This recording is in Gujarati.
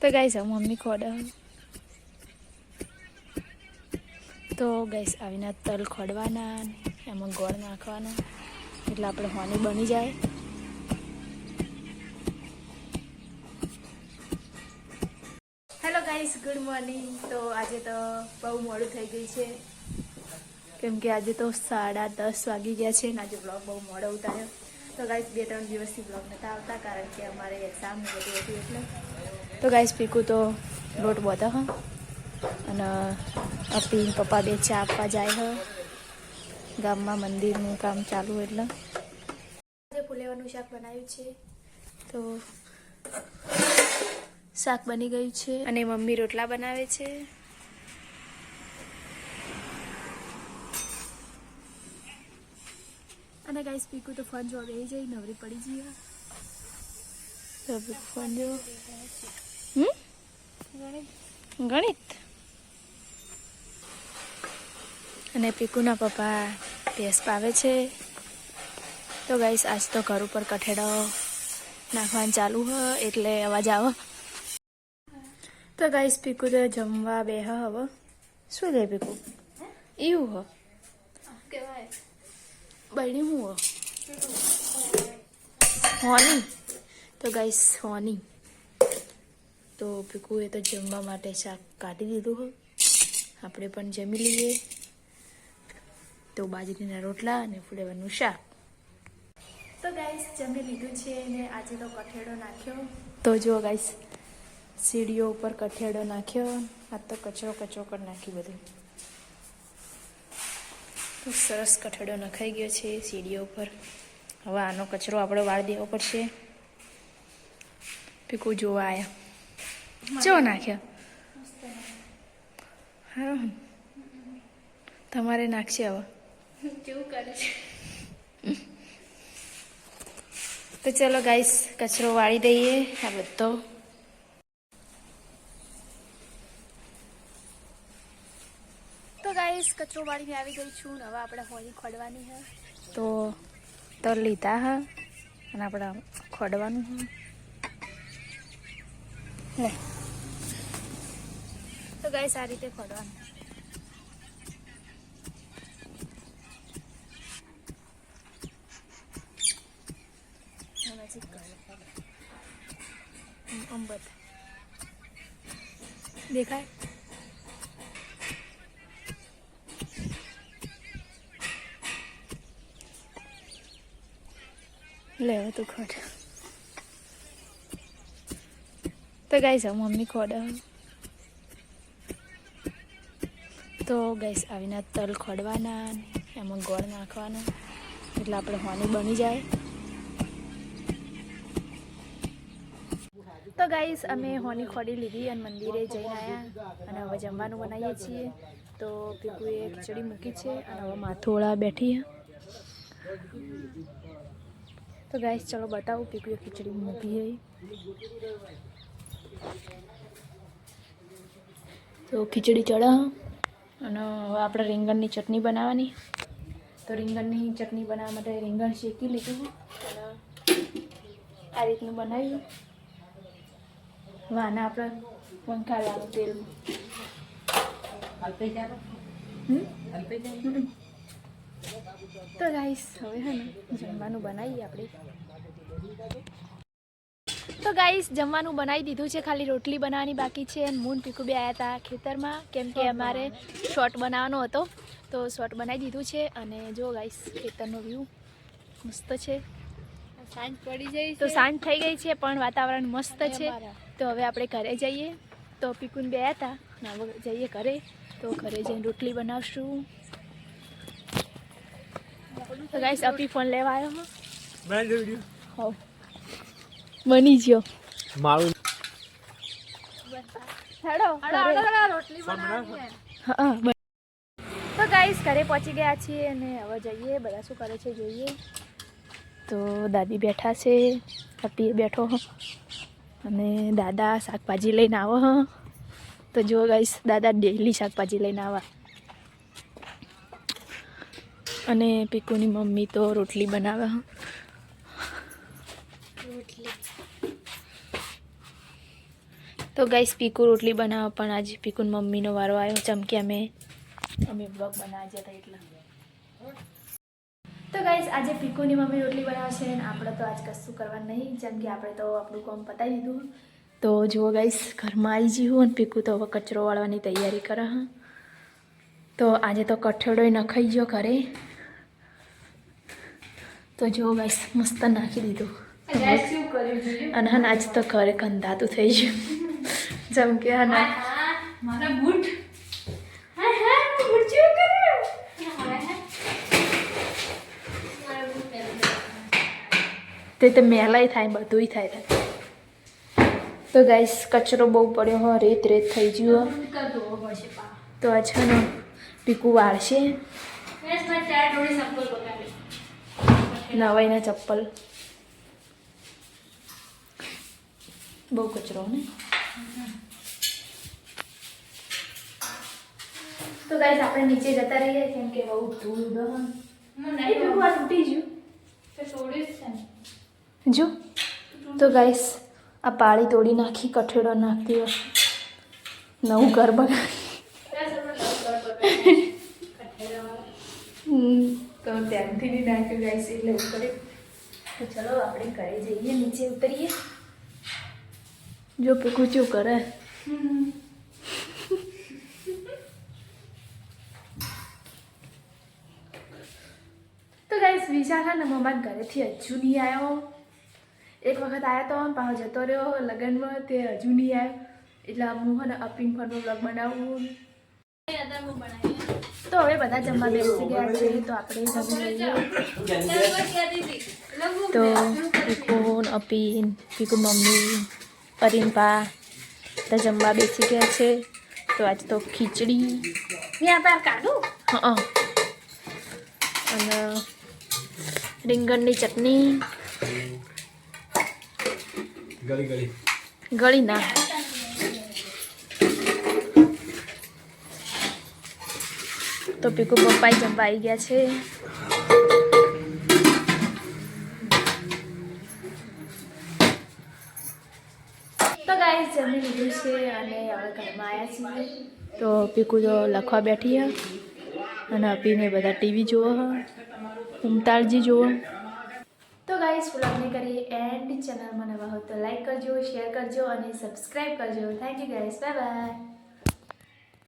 તો ગાઈસ મમ્મી ખોડા. તો ગાઈસ આવીને તલ ખોડવાના એમાં ગોળ નાખવાનો. એટલે આપણે હોની બની જાય. હેલો ગાઈસ ગુડ મોર્નિંગ તો આજે તો બહુ મોડું થઈ ગયું છે. કેમ કે આજે તો સાડા દસ વાગી ગયા છે ને આજે બ્લોગ બહુ મોડો ઉતાર્યો. તો ગાઈસ બે ત્રણ દિવસથી બ્લોગ નહોતા આવતા કારણ કે અમારે એક્ઝામ બધું હતું એટલે. તો ગાઈસ પીકું તો લોટ બોતા હ અને અપી પપ્પા બે ચા આપવા જાય હ. ગામમાં મંદિરનું કામ ચાલુ એટલે. ફુલેવાનું શાક બનાવ્યું છે. તો શાક બની ગયું છે. અને મમ્મી રોટલા બનાવે છે. અને ગાઈસ પીકુ તો ફોન જોવા બેસી જઈ નવરી પડી જઈએ ગણિત. અને પીકુના પપ્પા ભેંસ પાવે છે? તો ગાઈસ આજ તો ઘર ઉપર કઠેડો નાખવાનું ચાલુ હ એટલે અવાજ આવો. તો ગાઈસ પીકુ તો જમવા બે હવે. શું લે પીકુ? એવું હ? બની હું હ? હોની? તો ગાઈસ સોની તો પીકુએ તો જમવા માટે શાક કાઢી દીધું હોય આપણે પણ જમી લઈએ. તો બાજરીના રોટલા અને ફુલેવાનું શાક. તો ગાઈસ જમી લીધું છે અને આજે તો કઠેડો નાખ્યો. તો જો ગાઈસ સીડીઓ ઉપર કઠેડો નાખ્યો. આ તો કચરો કચરો કરી નાખી બધું. તો સરસ કઠેડો નખાઈ ગયો છે સીડીઓ ઉપર. હવે આનો કચરો આપણે વાળી દેવો પડશે. પીકું જોવા આવ્યા ચો નાખ્યો હા. તમારે નાખશે હવે. તો ચલો ગાઈસ કચરો વાળી દઈએ આ બધો. તો ગાઈસ કચરો વાળીને આવી ગઈ છું હવે આપણે હોળી ખોડવાની છે. તો તલ લીધા હા. અને આપણે ખોડવાનું છે તો ગાય આ રીતે ફરવાનું અંબત. દેખાય? લેવા તું ખોડ. તો ગાઈસ મમ્મી ખોડા. તો ગાઈસ આવીને તલ ખોડવાના એમાં ગોળ નાખવાનો. એટલે આપણે હોની બની જાય. તો ગાઈસ અમે હોની ખોડી લીધી અને મંદિરે જઈને આવ્યા અને હવે જમવાનું બનાવીએ છીએ. તો પીકુએ ખીચડી મૂકી છે અને હવે માથોળા બેઠી તો ગાઈસ ચલો બતાવું પીકુએ ખીચડી મૂકી છે તો ખીચડી ચડા અને આપણે રીંગણની ચટણી બનાવવાની. તો રીંગણની ચટણી બનાવવા માટે રીંગણ શેકી લીધું અને આ રીતનું બનાવ્યું. વાના આપણે વંકાળવાનું તેલ તો રાઈસ હવે હે ને જમવાનું બનાવીએ આપણે. તો ગાઈસ જમવાનું બનાવી દીધું છે ખાલી રોટલી બનાવવાની બાકી છે અને મૂન પીકુ બે આવ્યા હતા ખેતરમાં કેમ કે અમારે શોર્ટ બનાવવાનો હતો. તો શોર્ટ બનાવી દીધું છે અને જો ગાઈસ ખેતરનો વ્યૂ મસ્ત છે. સાંજ પડી જાય તો સાંજ થઈ ગઈ છે પણ વાતાવરણ મસ્ત છે. તો હવે આપણે ઘરે જઈએ. તો પીકુન બે હતા ને હવે જઈએ ઘરે. તો ઘરે જઈને રોટલી બનાવશું. તો ગાઈસ અપી ફોન લેવા આવ્યો હો? હવ. બની ગયો. માળું. તો ગાઈસ ઘરે પહોંચી ગયા છીએ અને હવે જઈએ બધા શું કરે છે જોઈએ. તો દાદી બેઠા છે અપીએ બેઠો હ. અને દાદા શાકભાજી લઈને આવો હ. તો જો ગાઈસ દાદા ડેલી શાકભાજી લઈને આવા. અને પીકુની મમ્મી તો રોટલી બનાવે હ રોટલી તો ગાઈસ પીકુ રોટલી બનાવવા પણ આજે પીકુન મમ્મીનો વારો આવ્યો. ચમકી અમે અમે બ્લોગ બનાવ્યા હતા એટલા. તો ગાઈસ આજે પીકુની મમ્મી રોટલી બનાવશે અને આપણે તો આજ કશું કરવાનું નહીં. જેમ કે આપણે તો આપણું કામ પતાવી દીધું. તો જુઓ ગાઈસ ઘરમાં આવી જયું અને પીકુ તો હવે કચરો વાળવાની તૈયારી કરે હા. તો આજે તો કઠોળો નખાઈ ગયો ઘરે. તો જુઓ ગાઈસ મસ્ત નાખી દીધું. અને આજ તો ઘરે કંધાતું થઈ ગયું. જેમ કે હા ના. મારા બૂટ. હા હા બૂટ જેવું કરે મારા બૂટ પહેરી તે તો મેલાય થાય બધુંય થાય તો ગાઈસ કચરો બહુ પડ્યો હો રેત રેત થઈ ગયું તો આ છે ને પીકુ વાળશે. નવાઈના ચપ્પલ. બહુ કચરો ને. તો ગાઈસ આપણે નીચે જતા રહીએ કેમ કે બહુ ધૂળ ઉડે હે. હું એ પીકુ આ તૂટી ગયું તો છોડ્યું જ છે ને. જો. તો ગાઈસ આ પાળી તોડી નાખી કઠેડો નાખતી હોય નવું ઘર બગાડી ગેસ આપણે લવ કર બગાડી કઠેરાવાળા હમ, તો ત્યાંથી નહીં નાખ્યું ગાઈસ એટલે એવું કરે તો ચલો આપણે ઘરે જઈએ નીચે ઉતરીએ. જો પીકું શું કરે. તો વિશાલ છે ને મમ્મા ઘરેથી હજુ નહીં આવ્યો. એક વખત આવ્યો તો પાછો જતો રહ્યો લગ્નમાં તે હજુ નહીં આવ્યો. એટલે હું ને અપિંગ ફરનો બ્લોગ બનાવું. હું તો હવે બધા જમવા બેસી ગયા છે તો આપણે જમી તો પીકુન અપીન પીકુ મમ્મી પરિનપા બધા જમવા બેસી ગયા છે. તો આજ તો ખીચડી. કાઢું? હં. અને રીંગણની ચટણી. ગળી ગળી ગળી ના તો પીકુ પપ્પા જમવા આવી ગયા છે. તો ગાઈસ જમી લીધું છે અને હવે ઘરમાં આવ્યા છીએ. તો પીકુ તો લખવા બેઠી હે અને અપીને બધા ટીવી જોવો હ. ઉમતાળજી જુઓ. તો ગાઈસ વ્લોગને કરીએ એન્ડ ચેનલમાં નવા હો તો લાઈક કરજો શેર કરજો અને સબસ્ક્રાઈબ કરજો. Thank you guys bye bye